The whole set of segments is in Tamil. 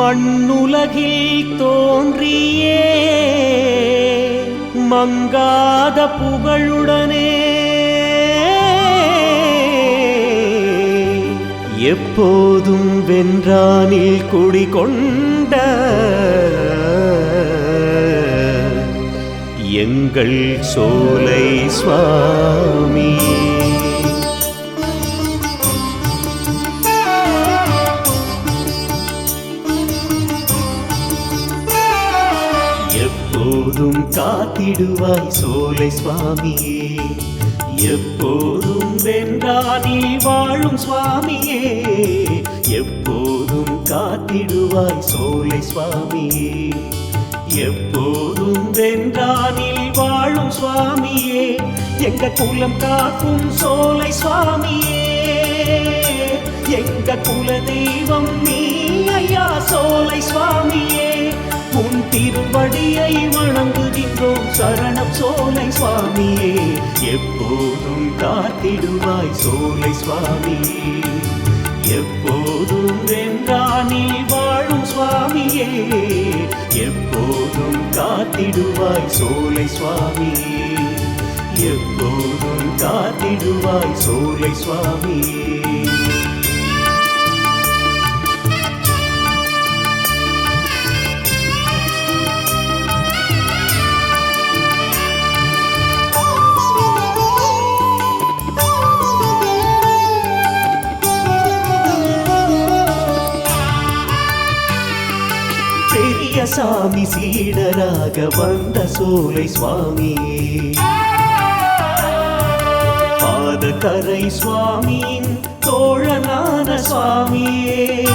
மண்ணுலகில் தோன்றியே. மங்காத புகழுடனே. எப்போதும் வென்றானில் குடிகொண்ட எங்கள் சோலை சுவாமி. எப்போதும் காத்திடுவாய் சோலை சுவாமியே. எப்போதும் வென்றானில் வாழும் சுவாமியே. எப்போதும் காத்திடுவாய் சோலை சுவாமியே. எப்போதும் வென்றானில் வாழும் சுவாமியே. எங்க குலம் காக்கும் சோலை சுவாமியே. எங்க குல தெய்வம் நீ ஐயா சோலை சுவாமியே. உன் திருவடியை வணங்குகின்றோம். சரணம் சோலை சுவாமியே எப்போதும் காத்திடுவாய் சோலை சுவாமியே எப்போதும் வென்றானில் வாழும் சுவாமியே எப்போதும் காத்திடுவாய் சோலை சுவாமியே எப்போதும் காத்திடுவாய் சோலை சுவாமியே சாமி சீடராக வந்த சோலை சுவாமியே பாதகரை சுவாமியின் தோழனான சுவாமியே.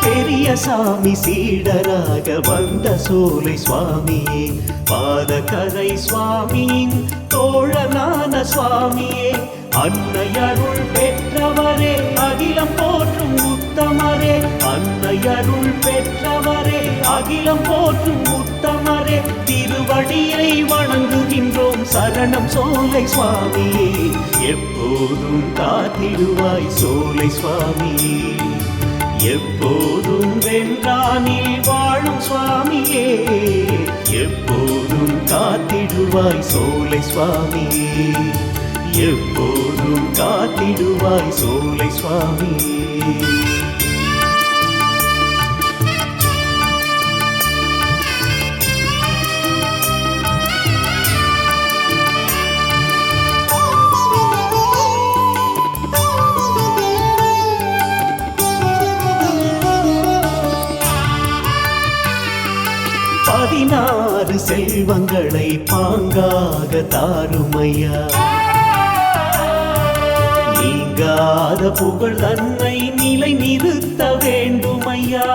பெரிய சாமி சீடராக வந்த சோலை சுவாமியே. பாதகரை சுவாமியின் தோழனான சுவாமியே. அன்னையருள் பெற்றவரே அகிலம் போற்றும் உத்தமரே. அன்னையருள் பெற்றவரே அகிலம் போற்றும் உத்தமரே திருவடியை வணங்குகின்றோம். சரணம் சோலை சுவாமியே எப்போதும் காத்திடுவாய் சோலை சுவாமியே. எப்போதும் வென்றானில் வாழும் சுவாமியே எப்போதும் காத்திடுவாய் சோலை சுவாமியே. எப்போதும் காத்திடுவாய் சோலை சுவாமியே. பதினாறு செல்வங்களை பாங்காக தாருமையா? நீங்காத புகழ் தன்னை நிலை நிறுத்த வேண்டுமையா?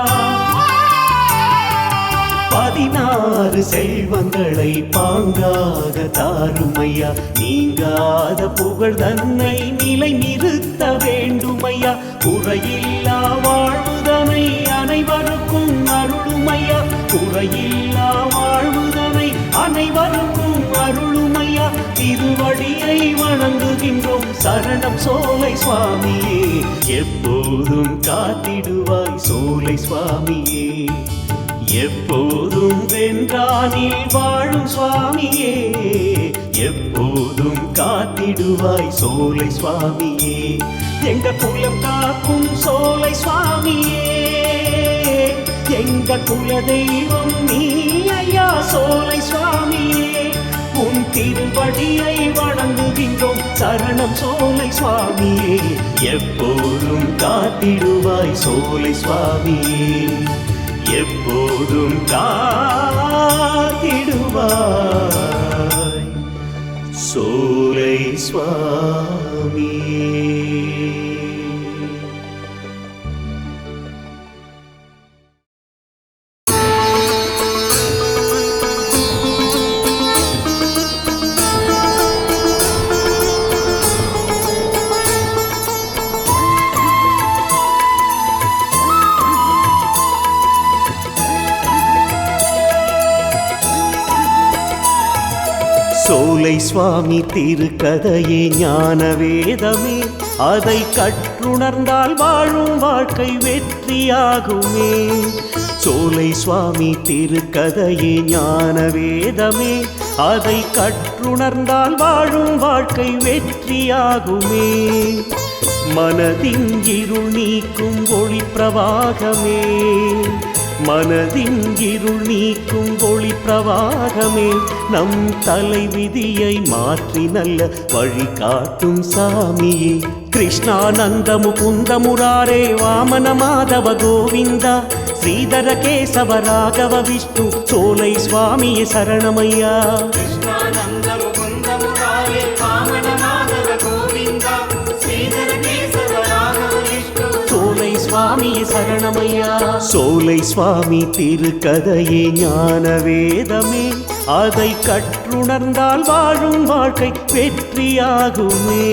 பதினாறு செல்வங்களை பாங்காக தாருமையா? நீங்காத புகழ் தன்னை நிலை நிறுத்த வேண்டுமையா? குறையில்லா வாழ்வுதனை அனைவருக்கும் அருளுமையா? குறையில்லா திருவடியை வணங்குகின்றோம். சரணம் சோலை சுவாமியே. எப்போதும் காத்திடுவாய் சோலை சுவாமியே. எப்போதும் வென்றானில் வாழும் சுவாமியே. எப்போதும் காத்திடுவாய் சோலை சுவாமியே. எங்க குலம் காக்கும் சோலை சுவாமியே. எங்க குல தெய்வம் நீ ஐயா சோலை சுவாமியே. உன் திருவடியை வணங்குகின்றோம். சரணம் சோலை சுவாமியே எப்போதும் காத்திடுவாய் சோலை சுவாமியே. எப்போதும் காத்திடுவாய் சோலை சுவாமியே. சுவாமி திருக்கதையே ஞான வேதமே அதை கற்றுணர்ந்தால் வாழும் வாழ்க்கை வெற்றியாகுமே. சோலை சுவாமி திருக்கதையே ஞான வேதமே அதை கற்றுணர்ந்தால் வாழும் வாழ்க்கை வெற்றியாகுமே. மனதின் இருள் நீக்கும் ஒளி பிரவாகமே. மனதின் இருள் நீக்கும் ஒளி பிரவாகமே நம் தலை விதியை மாற்றி நல்ல வழி காட்டும் சாமியே. கிருஷ்ணானந்த முகுந்த முராரே வாமன மாதவ கோவிந்தா ஸ்ரீதர கேசவ ராகவ விஷ்ணு சோலை சுவாமியே சரணமையா. சுவாமி சரணமையா? சோலை சுவாமி திருக்கதையே ஞான வேதமே அதை கற்றுணர்ந்தால் வாழும் வாழ்க்கை வெற்றியாகுமே.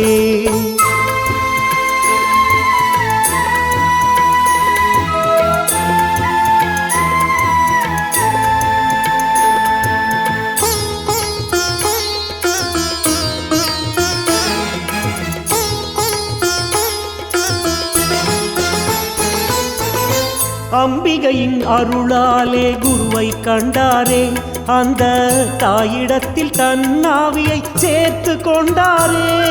அம்பிகையின் அருளாலே குருவை கண்டாரே. அந்த தாயிடத்தில் தன்னாவியை சேர்த்து கொண்டாரே.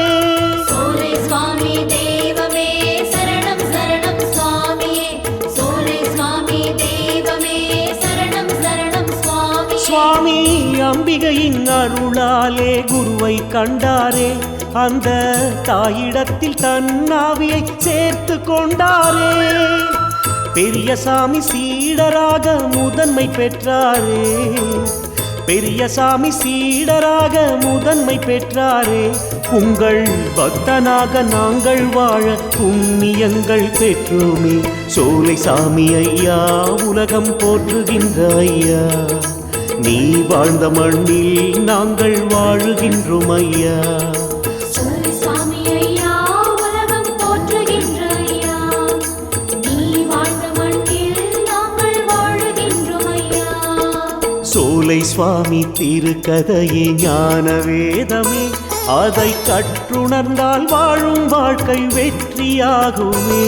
சுவாமி அம்பிகையின் அருளாலே குருவை கண்டாரே. அந்த தாயிடத்தில் தன்னாவியை சேர்த்து கொண்டாரே. பெரியசாமி சீடராக முதன்மை பெற்றாரே. பெரியசாமி சீடராக முதன்மை பெற்றாரே. உங்கள் பக்தனாக நாங்கள் வாழ புண்ணியங்கள் பெற்றோமே. சோலை சாமி ஐயா உலகம் போற்றுகின்ற ஐயா. நீ வாழ்ந்த மண்ணில் நாங்கள் வாழுகின்றோம் ஐயா. சோலை சுவாமி திருக்கதையே ஞான வேதமே அதை கற்றுணர்ந்தால் வாழும் வாழ்க்கை வெற்றியாகுமே.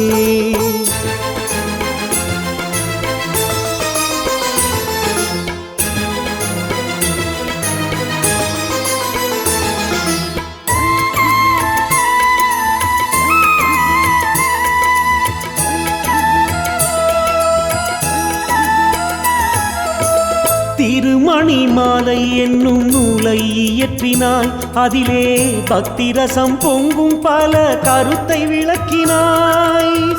திருமணி மாலை என்னும் நூலை இயற்றினாய். அதிலே பக்தி ரசம் பொங்கும் பல கருத்தை விளக்கினாய்.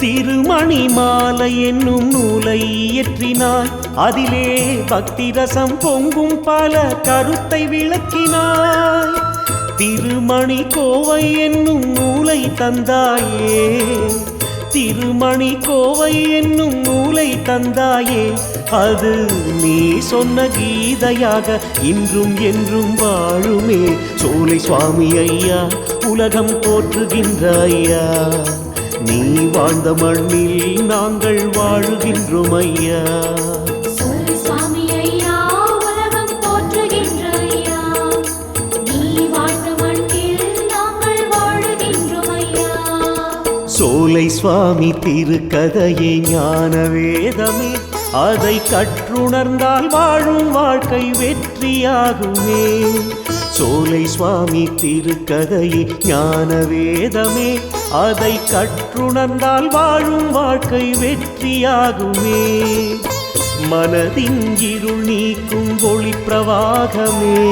திருமணி மாலை என்னும் நூலை இயற்றினாய். அதிலே பக்தி ரசம் பொங்கும் பல கருத்தை விளக்கினாய். திருமணி கோவை என்னும் நூலை தந்தாயே. திருமணி கோவை என்னும் நூலை தந்தாயே. அது நீ சொன்ன கீதையாக இன்றும் என்றும் வாழுமே. சோலை சுவாமி ஐயா உலகம் போற்றுகின்ற ஐயா. நீ வாழ்ந்த மண்ணில் நாங்கள் வாழுகின்றோம் ஐயா. சுவாமி திருக்கதையே ஞான வேதமே அதை கற்றுணர்ந்தால் வாழும் வாழ்க்கை வெற்றியாகுமே. சோலை சுவாமி திருக்கதையே ஞான வேதமே அதை கற்றுணர்ந்தால் வாழும் வாழ்க்கை வெற்றியாகுமே. மனதின் இருள் நீக்கும் ஒளி பிரவாகமே.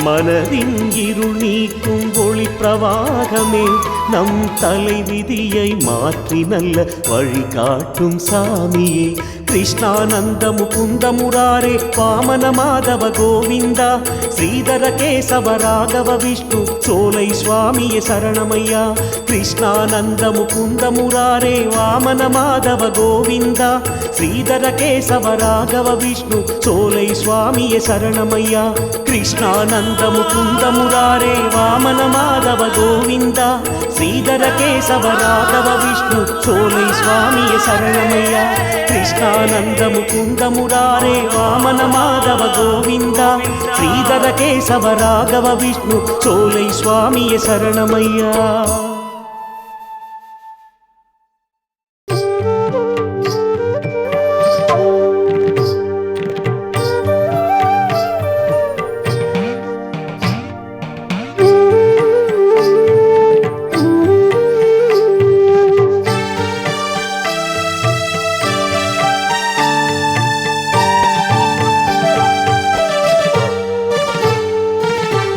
மனதின் இருள் நீக்கும் ஒளி பிரவாகமே நம் தலைவிதியை மாற்றி நல்ல வழிகாட்டும் சாமியே. కృష్ణానందము కుందమురారే వామన మాధవ గోవింద శ్రీధర కేశవ రాఘవ విష్ణు సోలై స్వామియ శరణమయ్యా. కృష్ణానందము కుందమురారే వామన మాధవ గోవింద శ్రీధర కేశవ రాఘవ విష్ణు సోలై స్వామియ శరణమయ్యా. కృష్ణానందము కుందమురారే వామన మాధవ గోవింద శ్రీధర కేశవ రాఘవ విష్ణు సోలై స్వామియ శరణమయ్యా. కృష్ణానందము కుందమురారే వామన మాధవ గోవింద శ్రీధర కేశవ రాఘవ విష్ణు చోలై స్వామియ శరణమయ్యా.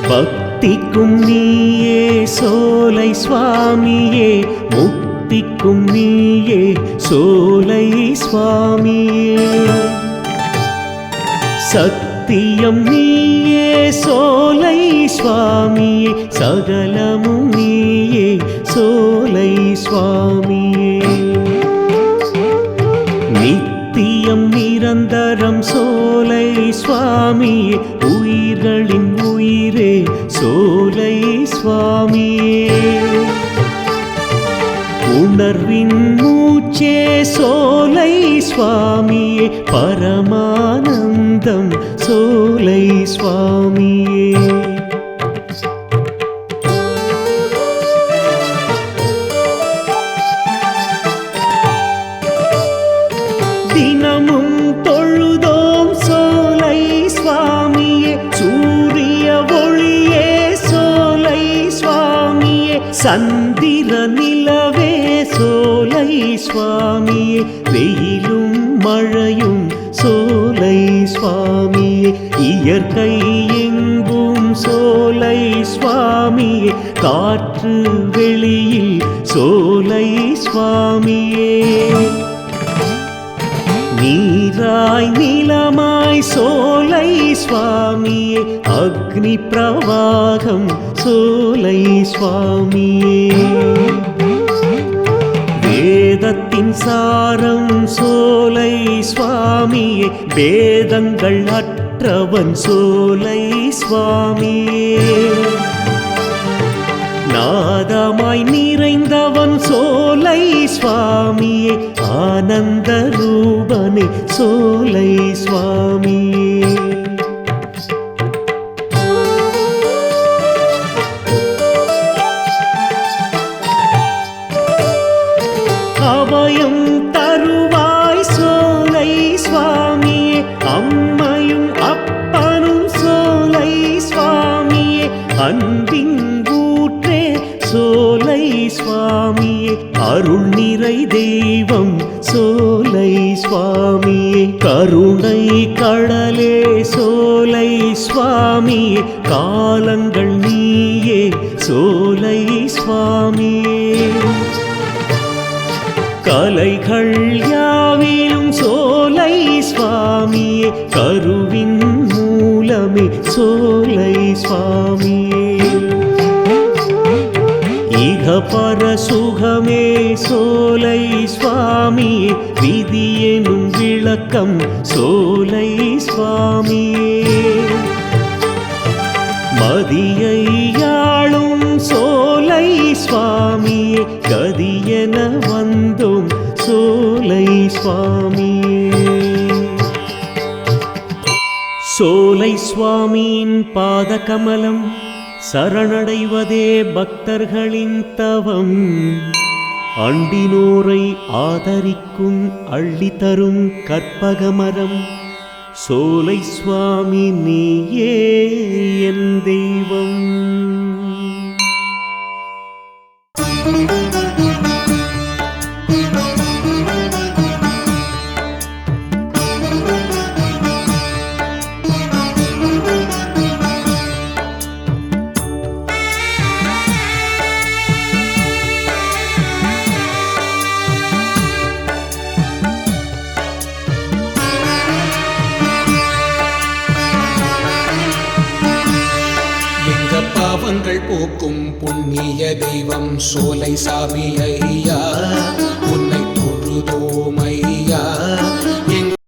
பக்திக்கும் நீயே சோலை சுவாமியே முக்திக்கும் நீயே சோலை சுவாமியே. சத்தியம் நீயே சோலை சுவாமியே சகலமும் நீயே சோலை சுவாமியே. நித்தியம் நிரந்தரம் சோலை சுவாமியே உயிர்களின் நீரே சோலை சுவாமியே. உணர்வின் மூச்சே சோலை சுவாமியே பரமானந்தம் சோலை சுவாமி சந்திர நிலவே சோலை சுவாமியே வெயிலும் மழையும் சோலை சுவாமியே இயற்கை எங்கும் சோலை சுவாமியே காற்று வெளியில் சோலை சுவாமியே. நீராய் நீலமாய் சோலை சுவாமியே அக்னி பிரவாகம் சோலை சுவாமியே. வேதத்தின் சாரம் சோலை சுவாமியே. வேதங்கள் அற்றவன் சோலை சுவாமியே. நாதமாய் நிறைந்தவன் சோலை சுவாமியே. ஆனந்த ரூபனே சோலை சுவாமியே. சுவாமியே அருள் நிறை தெய்வம் சோலை சுவாமியே கருணை கடலே சோலை சுவாமியே காலங்கள் நீயே சோலை சுவாமியே கலைகள் யாவிலும் சோலை சுவாமியே கருவின் மூலமே சோலை சுவாமியே இக பர சுகமே சோலை சுவாமியே விதியெனும் விளக்கம் சோலை சுவாமியே மதியை யாழும் சோலை சுவாமியே கதியென வந்தும் சோலை சுவாமியே. சோலை சுவாமியின் பாதகமலம் சரணடைவதே பக்தர்களின் தவம். அண்டினோரை ஆதரிக்கும் அள்ளி தரும் கற்பகமரம். சோலை சுவாமி நீயே என் தெய்வம். சோலை சாமி ஐயா.